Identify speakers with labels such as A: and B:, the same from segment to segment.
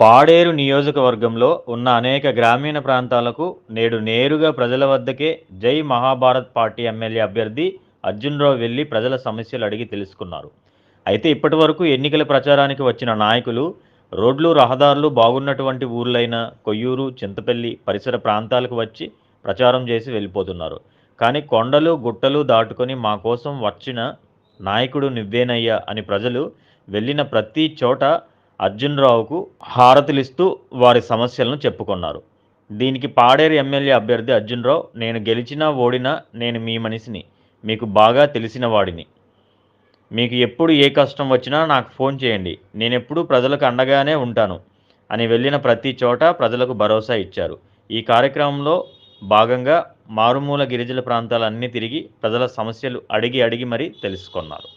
A: పాడేరు నియోజకవర్గంలో ఉన్న అనేక గ్రామీణ ప్రాంతాలకు నేడు నేరుగా ప్రజల వద్దకే జై మహాభారత్ పార్టీ ఎమ్మెల్యే అభ్యర్థి అర్జున్రావు వెళ్ళి ప్రజల సమస్యలు అడిగి తెలుసుకున్నారు. అయితే ఇప్పటి వరకు ఎన్నికల ప్రచారానికి వచ్చిన నాయకులు రోడ్లు రహదారులు బాగున్నటువంటి ఊర్లైన కొయ్యూరు చింతపల్లి పరిసర ప్రాంతాలకు వచ్చి ప్రచారం చేసి వెళ్ళిపోతున్నారు. కానీ కొండలు గుట్టలు దాటుకొని మా కోసం వచ్చిన నాయకుడు నువ్వేనయ్యా అని ప్రజలు వెళ్ళిన ప్రతి చోట అర్జున్రావుకు హారతులిస్తూ వారి సమస్యలను చెప్పుకున్నారు. దీనికి పాడేరు ఎమ్మెల్యే అభ్యర్థి అర్జున్రావు నేను గెలిచినా ఓడినా నేను మీ మనిషిని మీకు బాగా తెలిసిన వాడిని. మీకు ఎప్పుడు ఏ కష్టం వచ్చినా నాకు ఫోన్ చేయండి. నేను ఎప్పుడూ ప్రజలకు అండగానే ఉంటాను అని వెళ్ళిన ప్రతి చోట ప్రజలకు భరోసా ఇచ్చారు. ఈ కార్యక్రమంలో భాగంగా మారుమూల గిరిజన ప్రాంతాలన్నీ తిరిగి ప్రజల సమస్యలు అడిగి అడిగి మరీ తెలుసుకున్నారు.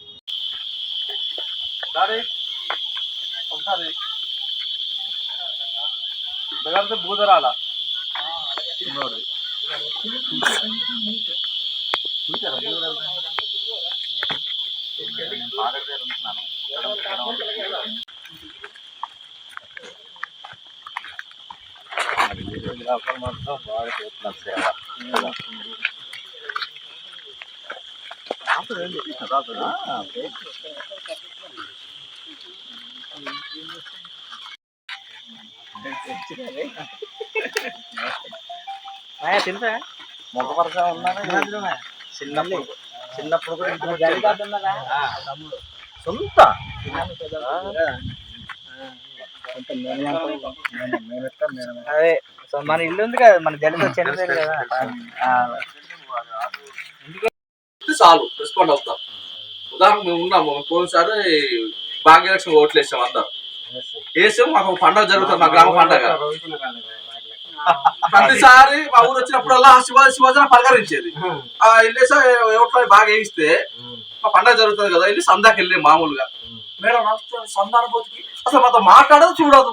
B: దారి ఒకసారి దగ్గర భూదరాల తెలుసా మొక్క వరుస ఉన్నాను చిన్నప్పుడు చిన్నప్పుడు కూడా. ఆ, సొంత?
C: అదే సో మన ఇల్లు ఉంది కదా మన జడితో చనిపోయింది కదా.
B: చాలు రెస్పాండ్ అవుతాం. ఉదాహరణకు మేము ఉన్నాము పోయినసారి భాగ్యలక్ష్మి ఓట్లు వేసాం అందరం. వేసాం మాకు ఒక పండగ జరుగుతుంది మా గ్రామ పండగ. ప్రతిసారి మా ఊరు వచ్చినప్పుడల్లా శివాజీ శివాజీ పలకరించేది. ఆ. వెళ్ళేసా ఓట్లు బాగా వేయిస్తే మా పండగ జరుగుతుంది కదా వెళ్ళి సందాకి వెళ్ళి మామూలుగా. మేడం సందాన పోతుకి. అసలు మాతో మాట్లాడదు చూడదు.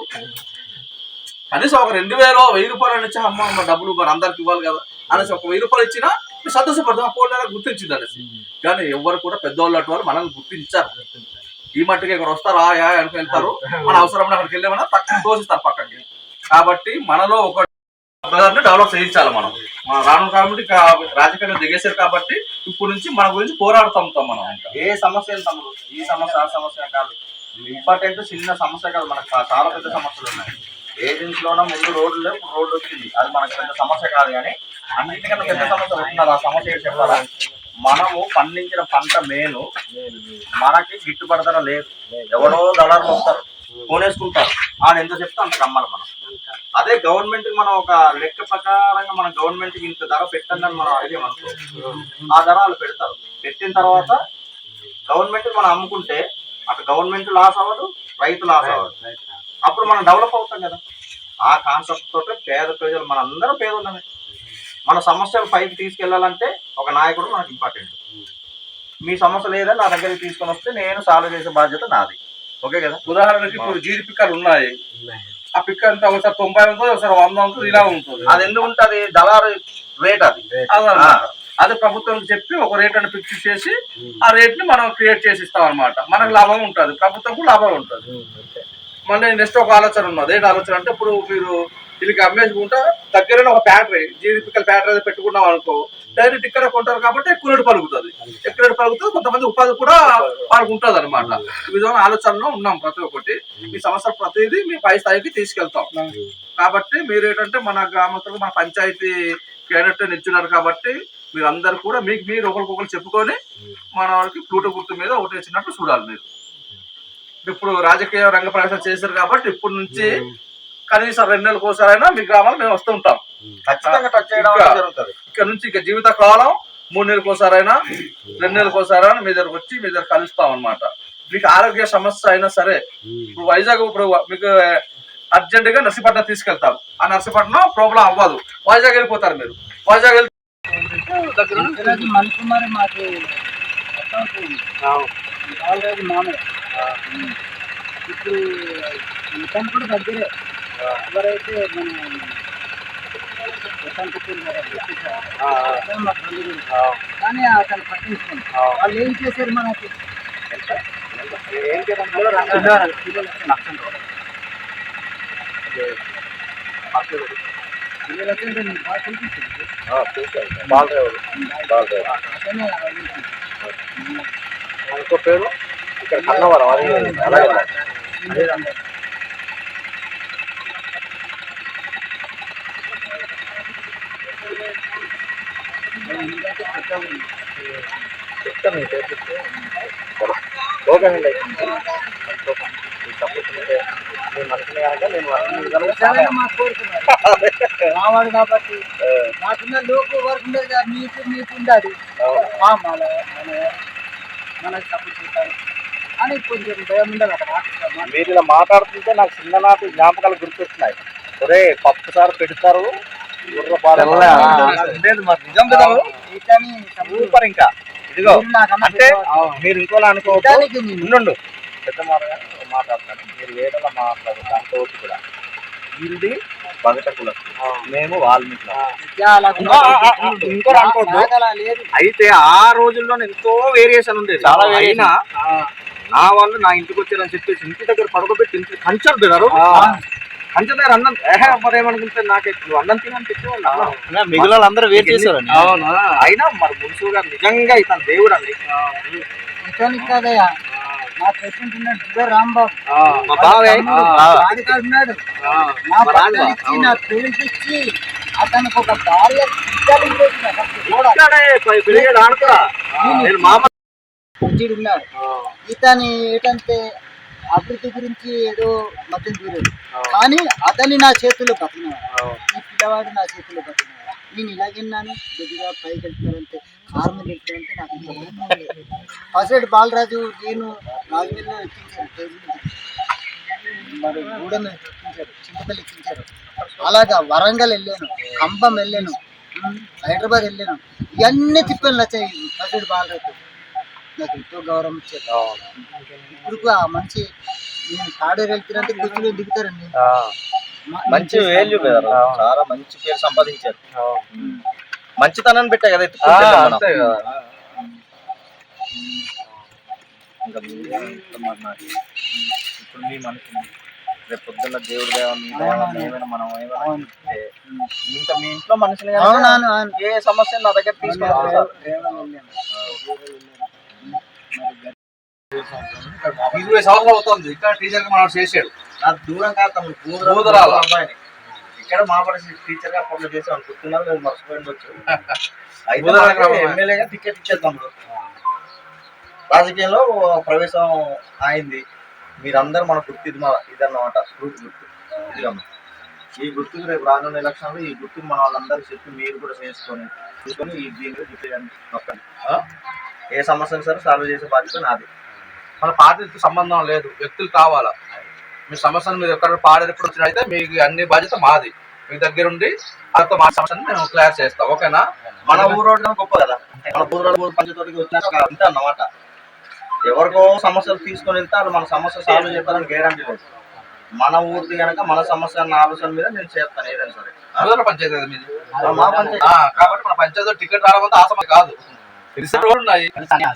B: కనీసం ఒక రెండు వేలు వెయ్యి రూపాయలు అని ఇచ్చి అమ్మ అమ్మ డబ్బులు మరి అందరికి ఇవ్వాలి కదా. అనేసి ఒక వెయ్యి రూపాయలు ఇచ్చినా సంతోషపడతాం ఆ పోటీ గుర్తించింది అనేసి. కానీ ఎవరు కూడా పెద్దవాళ్ళు అటు వాళ్ళు మనల్ని గుర్తించారు. ఈ మట్టుకు ఇక్కడ వస్తారా యా అనుకు వెళ్తారు. మన అవసరం అక్కడికి వెళ్ళామన్నా తక్కువ తోసిస్తారు పక్కకి. కాబట్టి మనలో ఒక ని డెవలప్ చేయించాలి మనం. మన రాను కాబట్టి రాజకీయంగా దిగేశారు కాబట్టి ఇప్పుడు నుంచి మన గురించి పోరాడుతాం మనం
C: ఏ సమస్య ఎంత తమ్ముడు? ఈ సమస్య ఆ సమస్య కాదు. ఇంపార్టెంట్ చిన్న సమస్య కాదు మనకు. చాలా పెద్ద సమస్యలు ఉన్నాయి. ఏజెన్సీలోనే ముందు రోడ్లు లేవు ఇప్పుడు రోడ్డు వచ్చింది. అది మనకు పెద్ద సమస్య కాదు కానీ అన్నింటికన్నా పెద్ద సమస్య ఉంటుంది ఆ సమస్య చెప్పాలని చెప్పాలా? మనము పండించిన పంట మేలు. మనకి గిట్టుబాటు ధర లేదు. ఎవరో దళారులు వస్తారు కొనేసుకుంటారు. ఆయన ఎంత చెప్తే అంత కమ్మాలి మనం. అదే గవర్నమెంట్ మనం ఒక లెక్క ప్రకారంగా మన గవర్నమెంట్ ఇంత ధర పెట్టండి అని మనం అడిగామనుకో ఆ ధర వాళ్ళు పెడతారు. పెట్టిన తర్వాత గవర్నమెంట్ మనం అమ్ముకుంటే అటు గవర్నమెంట్ లాస్ అవ్వదు రైతు లాస్ అవ్వదు. అప్పుడు మనం డెవలప్ అవుతాం కదా. ఆ కాన్సెప్ట్ తోటి పేద ప్రజలు మన అందరం పేదోళ్ళమే. మన సమస్యలు పైకి తీసుకెళ్ళాలంటే ఒక నాయకుడు మనకు ఇంపార్టెంట్ మీ సమస్య లేదా నా దగ్గరికి తీసుకొని వస్తే నేను సాల్వ్ చేసే బాధ్యత నాది. ఓకే కదా?
B: ఉదాహరణకి ఇప్పుడు జీడి పిక్కలు ఉన్నాయి. ఆ పిక్క అంతా ఒకసారి తొంభై ఉంటుంది ఒకసారి వంద ఉంటుంది ఇలా ఉంటుంది.
C: అది ఎందుకు ఉంటుంది? దళారు రేట్ అది.
B: అదే ప్రభుత్వం చెప్పి ఒక రేట్ అని ఫిక్స్ చేసి ఆ రేట్ని మనం క్రియేట్ చేసి ఇస్తాం అనమాట మనకు లాభం ఉంటుంది. ప్రభుత్వం లాభం ఉంటుంది. మళ్ళీ నెక్స్ట్ ఒక ఆలోచన ఉన్నది. ఏంటి ఆలోచన అంటే ఇప్పుడు మీరు వీళ్ళకి అమ్మేసుకుంటా దగ్గరనే ఒక ఫ్యాక్టరీ జీడిపికల్ ఫ్యాక్టరీ అది పెట్టుకున్నాం అనుకో డైరెక్ట్ ఇక్కడ కొంటారు కాబట్టి ఎక్కువ రేటు పలుకుతుంది. ఎక్కువ రేటు పలుకుతుంది కొంతమంది ఉపాధి కూడా వాళ్ళకు ఉంటుంది అనమాట ఈ విధమైన ఆలోచనలో ఉన్నాం ప్రతి ఒక్కటి. మీ సమస్య ప్రతిదీ మీ పై స్థాయికి తీసుకెళ్తాం. కాబట్టి మీరు ఏంటంటే మన గ్రామంలో మన పంచాయతీ క్యాడెట్ నిల్చున్నారు కాబట్టి మీరు అందరు కూడా మీకు మీరు ఒకరికొకరు చెప్పుకొని మన వాళ్ళకి ప్లూటో గుర్తు మీద ఒకటి వచ్చినట్టు చూడాలి మీరు. ఇప్పుడు రాజకీయ రంగ ప్రవేశం చేశారు కాబట్టి ఇప్పటి నుంచి కనీసం రెండు నెలలకు ఒకసారైనా మీ గ్రామాలు మేము వస్తూ ఉంటాం.
C: ఖచ్చితంగా టచ్ చేయడం జరుగుతుంది.
B: ఇక్కడ నుంచి ఇక జీవిత కాలం మూడు నెలలకు ఒకసారైనా రెండు నెలలకు ఒకసారైనా మీ దగ్గరకు వచ్చి మీ దగ్గర కలుస్తాం అన్నమాట. మీకు ఆరోగ్య సమస్య అయినా సరే ఇప్పుడు వైజాగ్ ఇప్పుడు మీకు అర్జెంట్గా నర్సీపట్నం తీసుకెళ్తాం ఆ నర్సీపట్నం ప్రాబ్లం అవ్వదు. వైజాగ్ వెళ్ళిపోతారు మీరు. వైజాగ్ వెళ్ళి దగ్గర
D: మనుకుమారి మాకు ఆల్రెడీ మామే. ఇప్పుడు దగ్గరే. ఎవరైతే మన ఇతను పుట్టిన కదా, అతను మా బంధువులు. కానీ అతను పట్టించుకోండి వాళ్ళు ఏం చేశారు మనకి
C: ఏం చేయడం
D: పిల్లలు లక్షలు. పిల్లలు వచ్చింటే నీకు బాగా చూపించింది
C: బాలరావు బాలరావు
D: అతనే అడుగుతుంది.
C: ఇంకో పేరు ఇక్కడ కన్నవరం అది అలాగే
D: అదే రండి. ఎందుకంటే పెద్దగా ఉంది.
C: చెప్తాను మీ పేరు చెప్తే ఓకే అండి తప్పుతుంటే మనసుని కనుక నేను అన్ని
D: కాబట్టి నాకున్న లోపు వరకు ఉండేది కదా, మీకు మీకు ఉండాలి మనకి అని కొంచెం భయం ఉండదు అక్కడ
C: మీరు ఇలా మాట్లాడుతుంటే నాకు చిన్ననాటి జ్ఞాపకాలు గుర్తొస్తున్నాయి. ఒరే పప్పు సార్ పెడతారు సూపర్ ఇంకా. ఇదిగో అంటే. మీరు ఇంకోలా అనుకోవద్దు
D: నేను.
C: ఉండు పెద్ద మాట్లాడతాను మీరు వేరేలా మాట్లాడు దాంతో కూడా. వీరిది బగట కులం. మేము వాల్మీకి. అనుకోవద్దు.
D: లేదు.
C: అయితే ఆ రోజుల్లో ఎంతో వేరియేషన్ ఉండేది.
D: చాలా
C: అయినా నా వాళ్ళు నా ఇంటికి వచ్చారని చెప్పేసి ఇంటి దగ్గర పడుకోబెట్టి ఇంటి కంచెలు దగ్గర అన్నం. మరి ఏమనుకుంటే నాకే అన్నం తినని చెప్పేవాళ్ళు
A: మిగిలిన వేరు
C: అవునా? అయినా మరి మున్సు గారు నిజంగా ఇతను దేవుడు అండి.
D: కదయ్యా. నా ప్రెసిడెంట్ ఉన్నాడు దుబ్బే రాంబాబు.
C: మా
D: ఉన్నాడు. నా అతనికి ఒక భార్య
C: నేను మామ
D: ఉన్నాడు ఇతని ఏంటంటే అభివృద్ధి గురించి ఏదో మధ్యం దూరేది కానీ అతని నా చేతుల్లో బతికినాడు. ఈ పిల్లవాడు నా చేతుల్లో బతికినాడు. నేను ఇలాగిన్నాను కొద్దిగా పైకి వెళ్తారంటే కారు మీద వెళ్తారంటే నాకు. ఫస్ట్ బాలరాజు నేను స్టేజ్ మీద. మరి గూడెం ఎక్కించారు చింతపల్లి ఎక్కించారు. అలాగా వరంగల్ వెళ్ళాను ఖమ్మం వెళ్ళాను హైదరాబాద్ వెళ్ళాను. ఇవన్నీ తిప్పలు వచ్చాయి ఫస్ట్ బాలరాజు నాకు ఎంతో గౌరవం ఇచ్చారు. ఇప్పుడు ఆ మనిషి నేను తాడేరు వెళ్తానంటే గుర్తులో దిగుతారండి.
C: మంచి వేల్యూ. కదా చాలా మంచి పేరు సంపాదించారు. మంచితనాన్ని పెట్టా కదా. ఇప్పుడు మీ మనసు రేపు పొద్దున్న దేవుడి ఏమైనా మనం ఏమైనా మీ ఇంట్లో మనుషులు. ఏ సమస్య నా దగ్గర తీసుకున్నారు
D: వెళ్ళాను.
B: ఇరవై సంవత్సరాలు అవుతుంది. ఇక్కడ టీచర్గా మనం చేసాడు
C: నాకు దూరం కాదు తమ్ముడు.
B: కూతురాలా?
C: అబ్బాయిని ఇక్కడ టీచర్గా చేసి అనుకుంటున్నారు నేను మర్చిపోయిండొచ్చు. ఎమ్మెల్యేగా టికెట్ ఇచ్చారు తమ్ముడు. రాజకీయంలో ప్రవేశం అయింది మీరందరూ మన గుర్తు ఇది మా ఇదన్నమాట. గ్రూప్ గుర్తు. ఇదిగమ్మా ఈ గుర్తుకు రేపు రానున్న ఎలక్షన్లో ఈ గుర్తుకు మన వాళ్ళందరూ చెప్పి మీరు కూడా చేసుకొని తీసుకొని ఈ నొక్కండి ఆ? ఏ సమస్యను సరే సాల్వ్ చేసే బాధ్యత నాది.
B: మన పార్టీతో సంబంధం లేదు వ్యక్తులు కావాలా? మీ సమస్యను మీరు ఎక్కడ పాడేటప్పుడు వచ్చినట్టయితే మీకు అన్ని బాధ్యత మాది. మీ దగ్గరుండి వాళ్ళతో మా సమస్యను మేము క్లియర్ చేస్తాం. ఓకేనా?
C: మన ఊరోడు గొప్ప కదా. మన ఊరోడు ఊరు పంచతోటికి వచ్చినాక అంతే అన్నమాట. ఎవరికో సమస్యలు తీసుకొని వెళ్తే వాళ్ళు మన సమస్య సాల్వ్ చేస్తారని గ్యారంటీ లేదు. మన ఊరిది కనుక మన సమస్య అన్న ఆలోచన మీద నేను చేస్తాను ఏదైనా సరే.
B: పంచాయతీ
C: మా పంచాయతీ.
B: ఆ, కాబట్టి మన పంచాయతీ టికెట్ రావడం ఆసమ కాదు. తెలిసిన రోడ్లు ఉన్నాయి.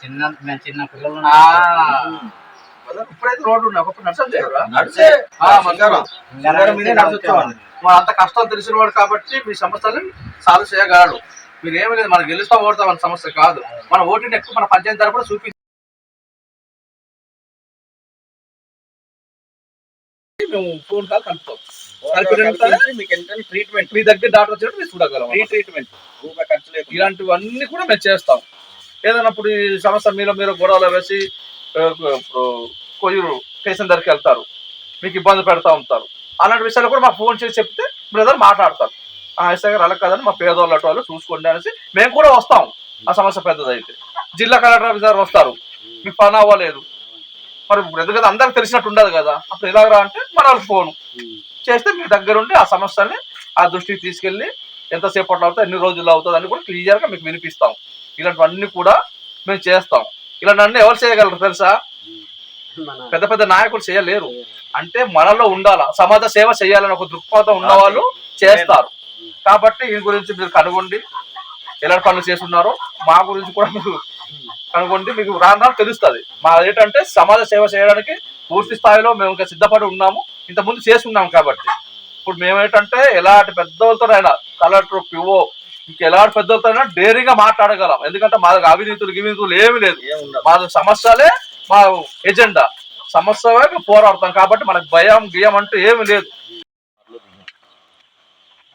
D: చిన్న మేము చిన్న పిల్లలు
B: ఇప్పుడైతే ఉన్నాయి ఒకప్పుడు నడుచు.
C: నడుచుకోవాలి
B: మన అంత కష్టం తెలిసిన వాడు కాబట్టి మీ సమస్యలు సాల్వ్ చేయగలడు. మీరు ఏమి లేదు మనం గెలుస్తా ఓడతాం అన్న సమస్య కాదు. మన ఓటుని ఎక్కువ మన పంచాయతీ తరపున చూపి మేము ఫోన్ కాల్ కలుపుతాం.
C: ట్రీట్మెంట్
B: మీ దగ్గర డాక్టర్ వచ్చినట్టు మీరు చూడగలం.
C: ట్రీట్మెంట్
B: ఇలాంటివన్నీ కూడా మేము చేస్తాం. ఏదైనా ఇప్పుడు ఈ సమస్య మీలో మీరు గొడవలు వేసి ఇప్పుడు కొయ్యూరు స్టేషన్ దగ్గరికి వెళ్తారు. మీకు ఇబ్బంది పెడతా ఉంటారు. అలాంటి విషయాలు కూడా మాకు ఫోన్ చేసి చెప్తే బ్రదర్ మాట్లాడతారు. ఆ ఎస్ఐ గారు అలా కదండి మా పేదోళ్ళ వాళ్ళు చూసుకోండి అనేసి మేము కూడా వస్తాం. ఆ సమస్య పెద్దదైతే. జిల్లా కలెక్టర్ ఆఫీసర్ వస్తారు. మీకు పని అవ్వలేదు. మరి ఎందుకంటే అందరికి తెలిసినట్టు ఉండదు కదా. అప్పుడు ఎలాగరా అంటే మన వాళ్ళకి ఫోన్. చేస్తే మీ దగ్గర ఉండి ఆ సమస్యని ఆ దృష్టికి తీసుకెళ్ళి ఎంతసేపట్లో అవుతుంది ఎన్ని రోజుల్లో అవుతుంది అని కూడా క్లియర్గా మీకు వినిపిస్తాం. ఇలాంటివన్నీ కూడా మేము చేస్తాం. ఇలాంటివన్నీ ఎవరు చేయగలరు తెలుసా? పెద్ద పెద్ద నాయకులు చేయలేరు. అంటే మనలో ఉండాలా. సమాజ సేవ చేయాలని ఒక దృక్పథం ఉన్న వాళ్ళు చేస్తారు. కాబట్టి ఈ గురించి మీరు కనుగొండి. ఎలాంటి పనులు చేస్తున్నారో మా గురించి కూడా మీరు కనుగొండి. మీకు రాను రాను తెలుస్తుంది. మా ఏంటంటే సమాజ సేవ చేయడానికి పూర్తి స్థాయిలో మేము ఇంకా సిద్ధపడి ఉన్నాము. ఇంత ముందు చేస్తున్నాం కాబట్టి. ఇప్పుడు మేమేంటంటే ఎలాంటి పెద్దలతోనైనా కలెక్టర్ పిఓ ఇంక ఎలాంటి పెద్దలతోనైనా డేరింగ్ మాట్లాడగలం. ఎందుకంటే మా దగ్గర అవినీతులు గివినీతులు ఏమి లేదు. మా సమస్యలే మా ఎజెండా సమస్య వైపు పోరాడతాం కాబట్టి మనకు భయం గియం అంటూ ఏమి లేదు.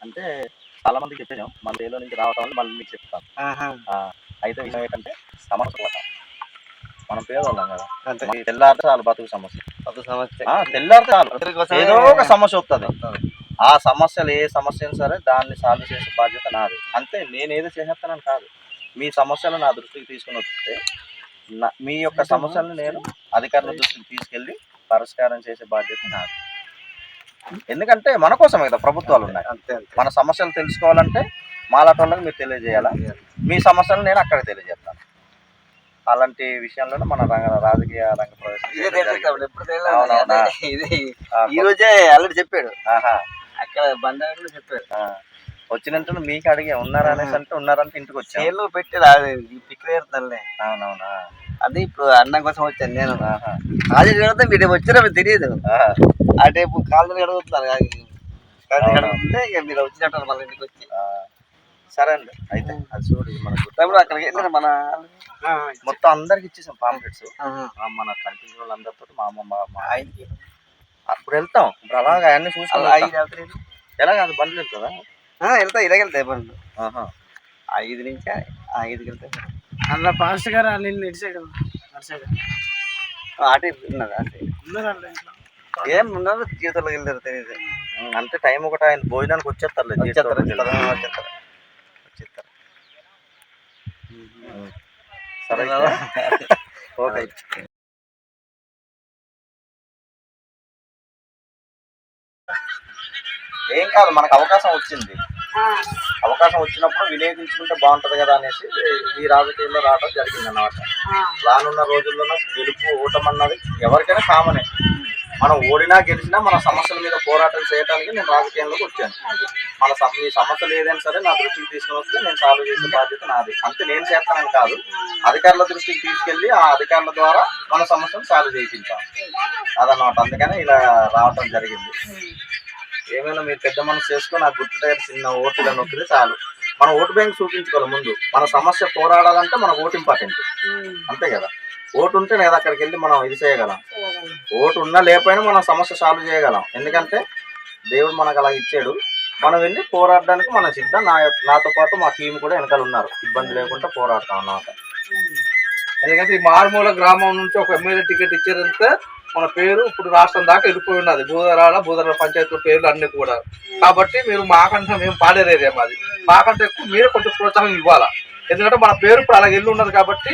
C: అంటే చాలా మందికి చెప్పాను మన ఏలో నుంచి రావటం వల్ల మళ్ళీ మీకు చెప్తాను. ఆ, అయితే విషయం ఏంటంటే సమస్య. మనం పేదవాళ్ళం కదా. తెల్లారితే చాలు బతుకు సమస్య.
E: కొత్త సమస్య.
C: ఆ, తెల్లారితే చాలు. ఏదో ఒక సమస్య వస్తుంది ఆ సమస్యలు ఏ సమస్య అయినా సరే దాన్ని సాల్వ్ చేసే బాధ్యత నాది. అంతే నేను ఏదో చేసేస్తానని కాదు. మీ సమస్యలు నా దృష్టికి తీసుకుని వస్తే మీ యొక్క సమస్యలను నేను అధికారుల దృష్టికి తీసుకెళ్ళి పరిష్కారం చేసే బాధ్యత నాది. ఎందుకంటే మన కోసమే కదా ప్రభుత్వాలు ఉన్నాయి.
E: అంతే
C: మన సమస్యలు తెలుసుకోవాలంటే మాలాంటి వాళ్ళకి మీరు తెలియజేయాలా? మీ సమస్యలు నేను అక్కడ తెలియజేస్తాను. అలాంటి విషయంలోనే మన రంగ రాజకీయ రంగ ప్రవేశం
E: ఇదే
C: చేయడం
E: తెలియదు
C: జరిగింది.
E: కాబట్టి ఎప్పుడు తెలియదు.
C: అవునవునా?
E: అదే ఇది
C: ఆ,
E: ఈ రోజే ఆల్రెడీ చెప్పాడు.
C: ఆహా,
E: అక్కడ బండారు చెప్పాడు
C: ఆ. వచ్చినట్టు మీకు అడిగే ఉన్నారా అనేసి అంటే ఉన్నారంటే ఇంటికి వచ్చాను
E: చేలు పెట్టాడు అది ఈ పిక్లేరు తల్లే.
C: అవునవునా?
E: అది ఇప్పుడు అన్నం కోసం వచ్చాను నేను. కాలేజీ కడితే మీరు వచ్చారో మీకు తెలియదు. ఆ టైపు కాలేజీ కడుగుతున్నారు కాలేజీ. కడుగుతుంటే ఇక మీరు వచ్చినట్టు మళ్ళీ ఇంటికి వచ్చి.
C: సరే అండి అయితే అది చూడు మనకు
E: అక్కడికి వెళ్ళారు మన
C: మొత్తం అందరికి ఇచ్చేసాం పాంప్లెట్స్. మన కనిపించిన వాళ్ళందరితో మా అమ్మమ్మ మా అప్పుడు వెళ్తాం ఇప్పుడు అలాగా అన్ని
E: అలా
C: చూసుకోవాలి ఎలా కాదు బండ్లు వెళ్తుందా
E: వెళ్తా ఇలాగ వెళ్తాయి బండ్లు.
C: ఆహా.
E: ఐదు నుంచి ఐదుకి వెళ్తాయి
F: అలా పాస్టర్ గారు వాళ్ళు ఇటు సైడ్ అటు సైడ్.
E: ఉన్నది? అటు ఏం ఉన్నదో? జీవితంలో వెళ్ళారు తెలియదు.
C: అంటే టైం ఒకటి ఆయన భోజనానికి వచ్చేస్తారు
E: వచ్చేస్తారు వచ్చేస్తారు. వచ్చేస్తారు. వచ్చేస్తారు
C: సరే ఓకే. ఏం కాదు మనకు అవకాశం వచ్చింది. అవకాశం వచ్చినప్పుడు వినియోగించుకుంటే బాగుంటది కదా అనేసి ఈ రాజకీయాల్లో రావడం జరిగింది అన్నమాట రానున్న రోజుల్లోనూ గెలుపు ఓటమన్నది ఎవరికైనా కామనే. మనం ఓడినా గెలిచినా మన సమస్యల మీద పోరాటం చేయడానికి నేను రాజకీయంలోకి వచ్చాను. మన మీ సమస్యలు ఏదైనా సరే నా దృష్టికి తీసుకుని వస్తే నేను సాల్వ్ చేసే బాధ్యత నాది. అంతే నేను చేస్తానని కాదు. అధికారుల దృష్టికి తీసుకెళ్ళి ఆ అధికారుల ద్వారా మన సమస్యను సాల్వ్ చేయించాం. అదన్నమాట. అందుకని ఇలా రావటం జరిగింది. ఏమైనా మీరు పెద్ద మనసు చేసుకొని ఆ గుర్తు దగ్గర చిన్న ఓటుగా నొక్కితే చాలు. మన ఓటు బ్యాంక్ చూపించుకోవాలి ముందు. మన సమస్య పోరాడాలంటే మన ఓటు ఇంపార్టెంట్ అంతే కదా? ఓటు ఉంటే లేదా అక్కడికి వెళ్ళి మనం ఇది చేయగలం. ఓటు ఉన్నా లేకపోయినా మనం సమస్య సాల్వ్ చేయగలం. ఎందుకంటే దేవుడు మనకు అలా ఇచ్చాడు. మనం వెళ్ళి పోరాడడానికి మన సిద్ధం. నా నాతో పాటు మా టీం కూడా వెనకాల ఉన్నారు. ఇబ్బంది లేకుండా పోరాడతాం అన్నమాట
B: ఎందుకంటే ఈ మారుమూల గ్రామం నుంచి ఒక ఎమ్మెల్యే టికెట్ ఇచ్చారంటే మన పేరు ఇప్పుడు రాష్ట్రం దాకా వెళ్ళిపోయి ఉన్నది. బూదరాల బూదరాల పంచాయతీల పేర్లు అన్ని కూడా. కాబట్టి మీరు మాకంటే మేము పాడేరు ఏరియా మాది. మాకంటే ఎక్కువ మీరే కొంచెం ప్రోత్సాహం ఇవ్వాలా? ఎందుకంటే మన పేరు ఇప్పుడు అలా వెళ్ళి ఉన్నది కాబట్టి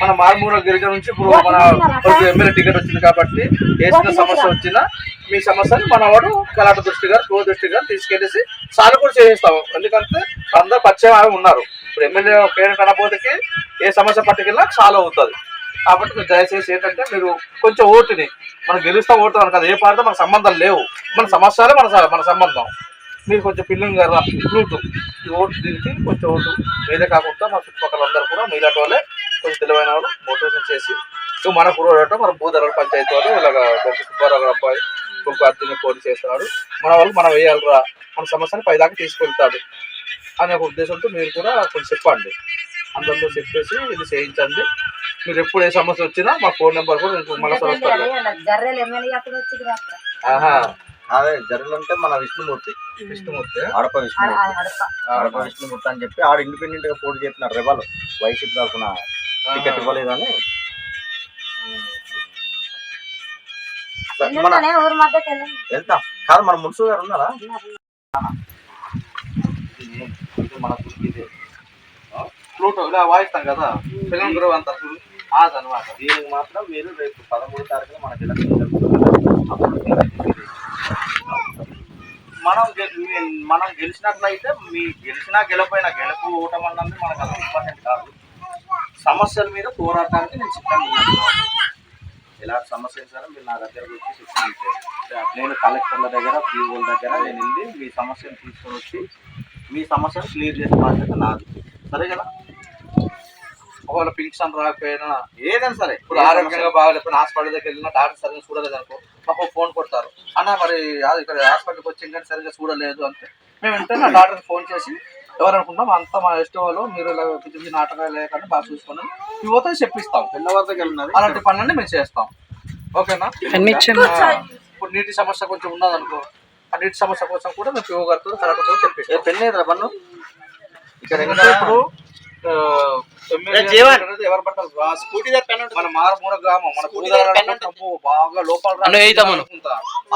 B: మన మారుమూల గిరిజన నుంచి ఇప్పుడు మన ఎమ్మెల్యే టికెట్ వచ్చింది కాబట్టి ఏ చిన్న సమస్య వచ్చినా మీ సమస్యని మన వాడు కలాట దృష్టి గారు ప్రో దృష్టి గారు తీసుకెళ్ళేసి సాల్వ్ కూడా చేయిస్తాము. ఎందుకంటే అందరు పరిచయం అవి ఉన్నారు. ఇప్పుడు ఎమ్మెల్యే పేరు కనబోతుకి ఏ సమస్య పట్టుకెళ్ళినా సాల్వ్ అవుతుంది. కాబట్టి మీరు దయచేసి ఏంటంటే మీరు కొంచెం ఓటుని మనం గెలుస్తాం ఓటు కదా. ఏ పార్టీ మనకు సంబంధం లేవు. మన సమస్యలే మన మన సంబంధం. మీరు కొంచెం పిల్లలు కదా ఫ్లూట్ ఈ ఓటు దీనికి కొంచెం ఓటు మీరే కాకుండా మన చుట్టుపక్కల అందరూ కూడా మీలాంటి వాళ్ళే కొంచెం తెలివైన వాళ్ళు మోటివేషన్ చేసి సో మన పురోడట మన భూధరల పంచాయతీ వాళ్ళు ఇలాగ గొప్ప సుబ్బారావు గారు అబ్బాయి ఇంకొక అర్జున్ని పోటీ చేస్తున్నాడు. మన వాళ్ళు మనం వేయాలిరా మన సమస్యని పైదాకా తీసుకెళ్తాడు అనే ఒక ఉద్దేశంతో మీరు కూడా కొంచెం చెప్పండి. అందరితో చెప్పేసి ఇది చేయించండి. మీరు ఎప్పుడు ఏ సమస్య వచ్చినా మా ఫోన్ నెంబర్ కూడా మళ్ళీ వస్తారు?
G: జర్రెలు
C: అదే జరుగులంటే మన విష్ణుమూర్తి.
B: విష్ణుమూర్తి.
C: ఆడప విష్ణుమూర్తి.
G: అడప
C: ఆడప. విష్ణుమూర్తి అని చెప్పి ఆడ ఇండిపెండెంట్గా పోటీ చేస్తున్నారు రెబల్ వైసీపీ తరఫున టికెట్ ఇవ్వలేదని. వెళ్తాం. కాదు మన మున్సు గారు ఉన్నారా? మన ఇదే.
B: ఫ్లూట్ ఇలా వాయిస్తాం కదా. పిల్లల గురువు అంటారు ఆ తర్వాత
C: దీనికి మాత్రం మీరు రేపు పదమూడు తారీఖున మనకి ఎలక్షన్ మనం గె- మీ- మనం గెలిచినట్లయితే మీ గెలిచినా గెలపోయినా గెలుపు ఓటం అన్నది మనకు అంత ఇంపార్టెంట్ కాదు. సమస్యల మీద పోరాటానికి నేను సిద్ధంగా ఉన్నాను. ఎలాంటి సమస్య సరే మీరు నా దగ్గరకు వచ్చి శిక్షణ నేను కలెక్టర్ల దగ్గర పీఓల దగ్గర నేను వెళ్ళి మీ సమస్యను తీసుకొని వచ్చి మీ సమస్యను క్లియర్ చేసే బాధ్యత నాది. సరే కదా
B: ఒకవేళ పింఛన్ రాకపోయినా
C: ఏదైనా సరే
B: ఇప్పుడు ఆరోగ్యంగా బాగాలేకపోయినా హాస్పిటల్ దగ్గర వెళ్ళినా డాక్టర్ సరిగ్గా చూడలేదు అనుకో మాకు ఫోన్ కొడతారు. అన్న మరి అది ఇక్కడ హాస్పిటల్కి వచ్చి ఇంకా సరిగ్గా చూడలేదు అంటే మేము వెంటనే డాక్టర్కి ఫోన్ చేసి ఎవరు అనుకుంటాం అంతా మా ఇష్టం వాళ్ళు మీరు ఇలా పిచ్చి నాటకాలు లేకుండా బాగా చూసుకుని యువత చెప్పిస్తాం.
C: పిల్ల వద్దకు వెళ్ళినది
B: అలాంటి పనులన్నీ మేము చేస్తాం. ఓకేనా? ఇప్పుడు నీటి సమస్య కొంచెం ఉన్నదనుకో ఆ నీటి సమస్య కోసం కూడా మేము పిఓ గారితో కలెక్టర్తో చెప్పిస్తాం.
C: పెళ్ళి పన్ను ఇక్కడ
B: ఇప్పుడు మన మారుమూల గ్రామం మన అబ్బో, బాగా లోపల.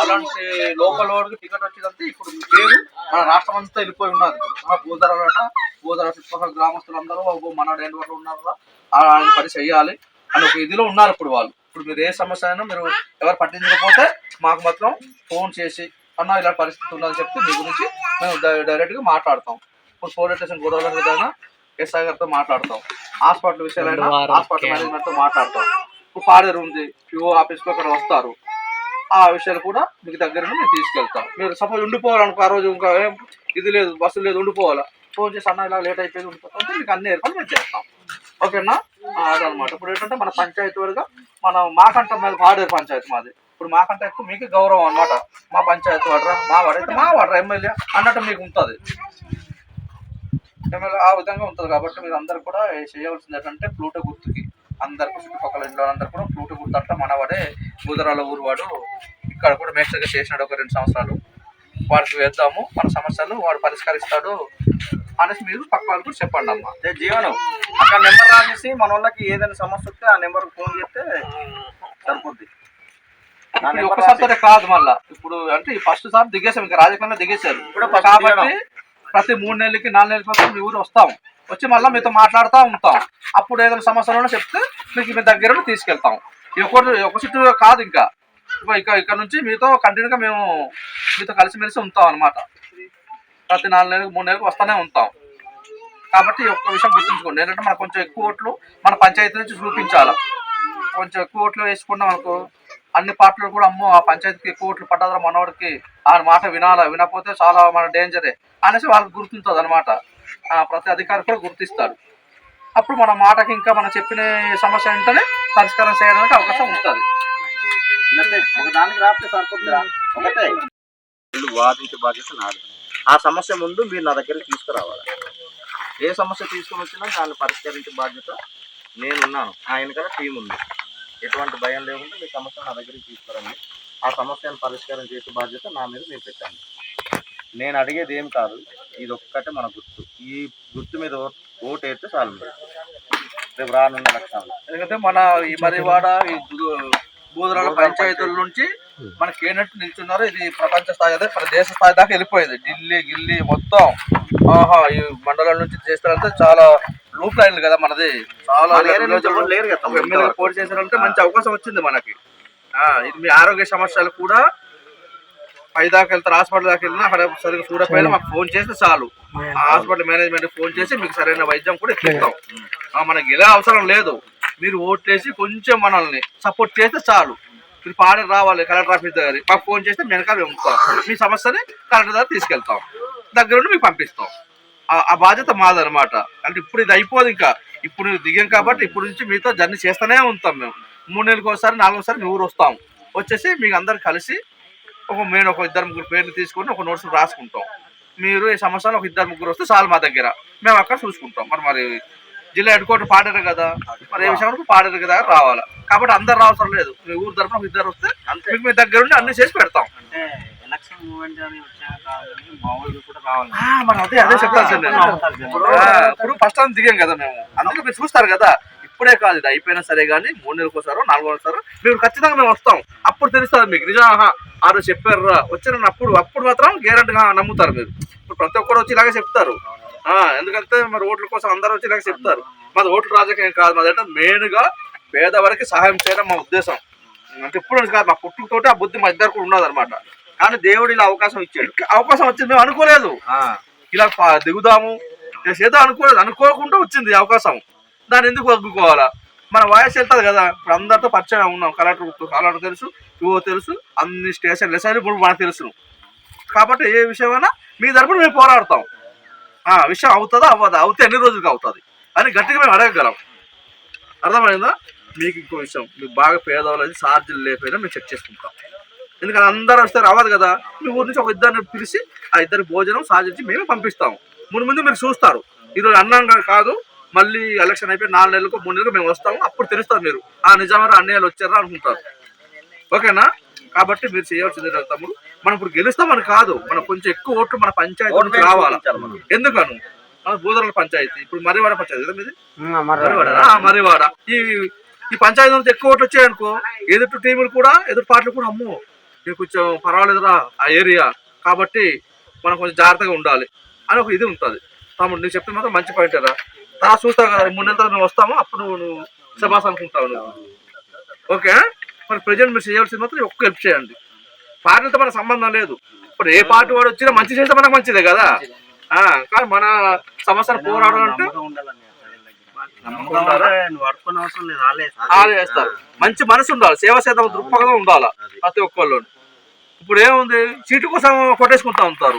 B: అలాంటి లోకల్ వాడికి టికెట్ వచ్చిందంటే ఇప్పుడు మీ పేరు మన రాష్ట్రం అంతా వెళ్ళిపోయి ఉన్నది. మన పూజారాలట పూజార చుట్టుపక్కల గ్రామస్తులందరూ మన డైన్ వాళ్ళు ఉన్నారు ఆయన పని చెయ్యాలి అని ఒక ఇదిలో ఉన్నారు ఇప్పుడు వాళ్ళు. ఇప్పుడు మీరు ఏ సమస్య అయినా మీరు ఎవరు పట్టించకపోతే మాకు మాత్రం ఫోన్ చేసి అన్న ఇలా పరిస్థితి ఉందని చెప్తే మీ గురించి మేము డైరెక్ట్గా మాట్లాడతాం. ఇప్పుడు పోలీస్ స్టేషన్ గొడవల విధంగా ఎస్ఐ గారితో మాట్లాడతాం. హాస్పిటల్ విషయాలైనా హాస్పిటల్ మేనేజ్మెంట్తో మాట్లాడతాం. ఇప్పుడు పాడేరు ఉంది పిఓ ఆఫీస్లో ఇక్కడ వస్తారు. ఆ విషయాలు కూడా మీకు దగ్గర నుండి మేము తీసుకెళ్తాం మీరు సపోజ్ ఉండిపోవాలనుకో ఆ రోజు ఇంకా ఏం ఇది లేదు బస్సు లేదు ఉండిపోవాలా? ఫోన్ చేసి అన్న ఇలా లేట్ అయిపోయింది ఉండిపోతాం మీకు అన్ని ఏర్పాట్లు మేము చేస్తాం ఓకేనా? అదనమాట. ఇప్పుడు ఏంటంటే మన పంచాయతీ వారిగా మనం మాకంట మీద పాడేరు పంచాయతీ మాది. ఇప్పుడు మాకంటే ఎక్కువ మీకు గౌరవం అన్నమాట. మా పంచాయతీ వాడరా మా వాడైతే మా వాడరా ఎమ్మెల్యే అన్నట్టు మీకు ఉంటుంది. ఆ విధంగా ఉంటుంది కాబట్టి మీరు అందరు కూడా చేయవలసింది ఏంటంటే ఫ్లూట గుర్తుకి. అందరికి చుట్టుపక్కల ఇంట్లో అందరు కూడా ఫ్లూట గుర్తు అంటే మనవాడే ఊరు వాడు ఇక్కడ కూడా మేస్టర్గా చేసినాడు ఒక రెండు సంవత్సరాలు. వాడికి వేద్దాము మన సమస్యలు వాడు పరిష్కరిస్తాడు అనేసి మీరు పక్క వాళ్ళు కూడా చెప్పండి అమ్మా.
C: అదే జీవనం. అక్కడ నెంబర్ రాసేసి మన వాళ్ళకి ఏదైనా సమస్య వస్తే ఆ నెంబర్ ఫోన్ చేస్తే సరిపోద్ది.
B: ఒక్కసారి కాదు మళ్ళా. ఇప్పుడు అంటే ఫస్ట్ సార్ దిగేసాం ఇంకా రాజకీయంలో దిగేశారు. కాబట్టి ప్రతి మూడు నెలలకి నాలుగు నెలలకి వస్తాం మీ ఊరు వస్తాం. వచ్చి మళ్ళీ మీతో మాట్లాడుతూ ఉంటాం. అప్పుడు ఏదైనా సమస్యలు ఉన్నా చెప్తే మీకు మీ దగ్గర నుండి తీసుకెళ్తాం. ఈ ఒకటి ఒక చుట్టూ కాదు ఇంకా. ఇక ఇక్కడ నుంచి మీతో కంటిన్యూగా మేము మీతో కలిసిమెలిసి ఉంటాం అనమాట ప్రతి నాలుగు నెలలకు మూడు నెలలకు వస్తూనే ఉంటాం. కాబట్టి ఒక్క విషయం గుర్తుంచుకోండి. ఏంటంటే మనకు కొంచెం ఎక్కువ ఓట్లు మన పంచాయతీ నుంచి చూపించాలి. కొంచెం ఎక్కువ ఓట్లు వేసుకున్నాం అనుకో అన్ని పార్టీలు కూడా అమ్మో ఆ పంచాయతీకి ఎక్కువ ఓట్లు పడ్డదా మనవాడికి ఆ మాట వినాలా? వినకపోతే చాలా మన డేంజరే అనేసి వాళ్ళకి గుర్తుంటుంది అనమాట ప్రతి అధికారి కూడా గుర్తిస్తాడు అప్పుడు మన మాటకి ఇంకా మనం చెప్పిన సమస్య వెంటనే పరిష్కారం చేయడానికి అవకాశం ఉంటుంది.
C: వాదించే బాధ్యత నాది. ఆ సమస్య ముందు మీరు నా దగ్గరికి తీసుకురావాలి. ఏ సమస్య తీసుకొని వచ్చినా దాన్ని పరిష్కరించే బాధ్యత నేనున్నాను. ఆయన కదా టీం ఉంది. ఎటువంటి భయం లేకుండా మీ సమస్య నా దగ్గరికి తీసుకురండి. ఆ సమస్యను పరిష్కారం చేసే బాధ్యత నా మీద మీరు పెట్టండి. నేను అడిగేది ఏం కాదు ఇది ఒక్కటే మన గుర్తు. ఈ గుర్తు మీద ఓటు వేస్తే చాలు. రేపు రానున్న లక్షణాలు
B: ఎందుకంటే మన ఈ మరివాడ ఈ బూదరాల పంచాయతీల నుంచి మనకి ఏంటంటే నిల్చున్నారు. ఇది ప్రపంచ స్థాయి అదే మన దేశ స్థాయి దాకా వెళ్ళిపోయింది. ఢిల్లీ గిల్లీ మొత్తం. ఆహా ఈ మండలం నుంచి చేస్తారంటే చాలా లూప్ లైన్లు కదా మనది. చాలా పోటీ చేశారంటే మంచి అవకాశం వచ్చింది మనకి. ఇది మీ ఆరోగ్య సమస్యలు కూడా పై దాకా వెళ్తారు హాస్పిటల్ దాకా వెళ్ళినా అక్కడ సరిగ్గా చూడకపోయినా మాకు ఫోన్ చేస్తే చాలు. ఆ హాస్పిటల్ మేనేజ్మెంట్ ఫోన్ చేసి మీకు సరైన వైద్యం కూడా ఇప్పిస్తాం. ఆ, మనకి ఇలా అవసరం లేదు. మీరు ఓట్లేసి కొంచెం మనల్ని సపోర్ట్ చేస్తే చాలు. మీరు పాడి రావాలి కలెక్టర్ ఆఫీస్ దగ్గర. మాకు ఫోన్ చేస్తే వెనకాల ఉంటాం. మీ సమస్యని కలెక్టర్ దగ్గర తీసుకెళ్తాం. దగ్గర నుండి మీకు పంపిస్తాం. ఆ- బాధ్యత మాదనమాట అంటే ఇప్పుడు ఇది అయిపోదు ఇంకా. ఇప్పుడు దిగాం కాబట్టి ఇప్పుడు నుంచి మీతో జర్నీ చేస్తూనే ఉంటాం మేము. మూడు నెలలకు ఒకసారి నాలుగోసారి మీ ఊరు వస్తాం వచ్చేసి మీకు అందరు కలిసి ఒక మేము ఒక ఇద్దరు ముగ్గురు పేర్లు తీసుకొని ఒక నోట్స్ రాసుకుంటాం. మీరు ఈ సంవత్సరాలు ఒక ఇద్దరు ముగ్గురు వస్తే చాలు మా దగ్గర. మేము అక్కడ చూసుకుంటాం. మరి మరి జిల్లా హెడ్ క్వార్టర్ పాడేరు కదా. మరి ఏ విషయం పాడేరు కదా రావాలి. కాబట్టి అందరు రావసరం లేదు. మీ ఊరు తరఫున ఒక ఇద్దరు వస్తే మీకు మీ దగ్గర ఉండి అన్ని చేసి పెడతాం.
F: ఎలక్షన్ మూమెంట్ అని వచ్చాక కాదని మామూలుగా కూడా రావాలి.
B: ఆ, మరి అదే అదే చెప్తాను నేను. ఆ, ఇప్పుడు ఫస్ట్ టైం దిగాం కదా మేము. అందుకే మీరు చూస్తారు కదా ఇప్పుడే కాదు ఇది అయిపోయినా సరే కానీ మూడు నెలలకు ఒకసారో నాలుగు ఒకసారో మేము ఖచ్చితంగా మేము వస్తాం. అప్పుడు తెలుస్తుంది మీకు. నిజం ఆహా ఆ రోజు చెప్పారు రా వచ్చిన అప్పుడు అప్పుడు మాత్రం గ్యారంటీగా నమ్ముతారు మీరు. ఇప్పుడు ప్రతి ఒక్కరు వచ్చి ఇలాగే చెప్తారు. ఆ, ఎందుకంటే మరి ఓట్ల కోసం అందరూ వచ్చి ఇలాగే చెప్తారు. మాది ఓట్ల రాజకీయం కాదు. మాది అంటే మెయిన్గా పేదవారికి సహాయం చేయడం మా ఉద్దేశం. అంటే ఇప్పుడు కాదు మా పుట్టుకతోటి ఆ బుద్ధి మా ఇద్దరు కూడా ఉన్నదన్నమాట.
C: కానీ దేవుడు ఇలా అవకాశం ఇచ్చాడు.
B: అవకాశం వచ్చింది మేము అనుకోలేదు. ఇలా దిగుదాము. చేద్దాం అనుకోలేదు అనుకోకుండా వచ్చింది అవకాశం. దాన్ని ఎందుకు వదులుకోవాలా? మన వాయిస్ వెళ్తుంది కదా. ఇప్పుడు అందరితో పరిచయం ఉన్నాం. కలెక్టర్ కలెక్టర్ తెలుసు యువో తెలుసు అన్ని స్టేషన్ లెసన్ ఇప్పుడు మనకు తెలుసు. కాబట్టి ఏ విషయమైనా మీ తరపున మేము పోరాడతాం. ఆ విషయం అవుతుందా? అవ్వదా? అవుతే ఎన్ని రోజులకి అవుతుంది? అని గట్టిగా మేము అడగగలం. అర్థమైందా? మీకు ఇంకో విషయం. మీకు బాగా పేదవాళ్ళు ఛార్జీలు లేకపోయినా మేము చెక్ చేసుకుంటాం. ఎందుకంటే అందరూ వస్తే రావాలి కదా. మీ ఊరి నుంచి ఒక ఇద్దరిని పిలిచి ఆ ఇద్దరి భోజనం సాధించి మేమే పంపిస్తాము. ముందు ముందు మీరు చూస్తారు. ఈరోజు అన్నంగా కాదు మళ్ళీ ఎలక్షన్ అయిపోయి నాలుగు నెలలకు మూడు నెలలకు మేము వస్తాము. అప్పుడు తెలుస్తారు మీరు. ఆ నిజామారా అన్నయ్యలు వచ్చారా అనుకుంటారు. ఓకేనా? కాబట్టి మీరు చేయవలసింది తమ్ముడు. మనం ఇప్పుడు గెలుస్తామని కాదు. మనం కొంచెం ఎక్కువ ఓట్లు మన పంచాయతీ రావాలి? ఎందుకను? మన బూదరల పంచాయతీ. ఇప్పుడు మరివాడ పంచాయతీ కదా మీది? మరివాడ ఆ, మరివాడ ఈ ఈ పంచాయతీ నుంచి ఎక్కువ ఓట్లు వచ్చాయనుకో ఎదుటి టీములు కూడా ఎదుటి పార్టీలు కూడా అమ్మో. ఇది కొంచెం పర్వాలేదురా ఆ ఏరియా కాబట్టి మనం కొంచెం జాగ్రత్తగా ఉండాలి అని ఒక ఇది ఉంటుంది. తమ్ముడు నువ్వు చెప్తే మాత్రం మంచి పాయింట్ రా. తా చూస్తావు కదా మూడు నెలల తర్వాత మేము వస్తాము అప్పుడు నువ్వు శబాస్ అనుకుంటావు నువ్వు. ఓకే? మరి ప్రజెంట్ మీరు చేయాల్సింది మాత్రం ఒక్క హెల్ప్ చేయండి. పార్టీలతో మనకు సంబంధం లేదు. ఇప్పుడు ఏ పార్టీ వాడు వచ్చినా మంచి చేస్తే మనకు మంచిదే కదా. కానీ మన సమస్యను పోరాడాలంటే
F: వాళ్ళే
B: ఆలు చేస్తారు మంచి మనసు ఉండాలి సేవ చేద్దాం దృక్పథం ఉండాలి ప్రతి ఒక్కళ్ళు ఇప్పుడు ఏముంది సీటు కోసం కొట్టేసుకుంటా ఉంటారు.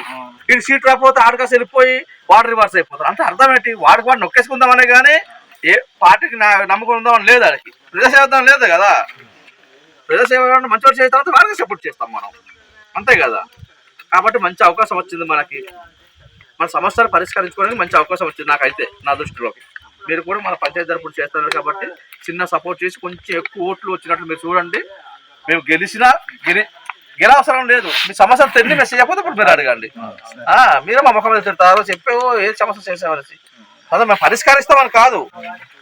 B: వీడు సీట్ రాకపోతే ఆడకాసి వెళ్ళిపోయి వాడు రివర్స్ అయిపోతారు. అంటే అర్థం ఏంటి వాడికి వాడు నొక్కేసుకుందామనే కానీ ఏ పార్టీకి నా నమ్మకం ఉందామని లేదు వాడికి ప్రజాసేవ లేదు కదా. ప్రజాసేవ మంచి వాడు చేసిన తర్వాత వాడికి సపోర్ట్ చేస్తాం మనం. అంతే కదా. కాబట్టి మంచి అవకాశం వచ్చింది మనకి. మన సమస్యలు పరిష్కరించుకోవడానికి మంచి అవకాశం వచ్చింది నాకైతే నా దృష్టిలోకి. మీరు కూడా మన పంచాయతీ తరపున చేస్తున్నారు కాబట్టి చిన్న సపోర్ట్ చేసి కొంచెం ఎక్కువ ఓట్లు వచ్చినట్లు మీరు చూడండి. మేము గెలిచినా గెలి గెలవసరం లేదు. మీ సమస్యలు తెలియదు మీరు చేయకపోతే ఇప్పుడు మీరు అడగండి. మీరే మా ముఖం మీద తిడతారో. చెప్పేవో ఏ సమస్య చేసేవారసి. అదే మేము పరిష్కరిస్తామని కాదు.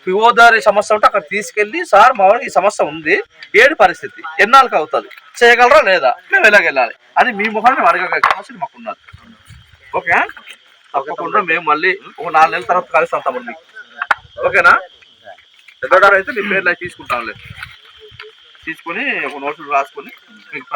B: పిఓదారి సమస్య ఉంటే అక్కడ తీసుకెళ్ళి సార్ మా ఈ సమస్య ఉంది. ఏడు పరిస్థితి. ఎన్నాళ్ళకి అవుతుంది? చేయగలరా లేదా? మేము ఎలాగెళ్ళాలి? అని మీ ముఖాన్ని మేము అడగగల సమస్యలు మాకు ఉన్నది ఓకే. తప్పకుండా మేము మళ్ళీ ఒక నాలుగు నెలల తర్వాత కలుస్తాం తమ్ముడు మీకు. ఓకేనా? పెద్దగారు అయితే మీ పేర్లు అవి తీసుకుంటాంలే తీసుకొని ఒక నోట్లు రాసుకొని మీకు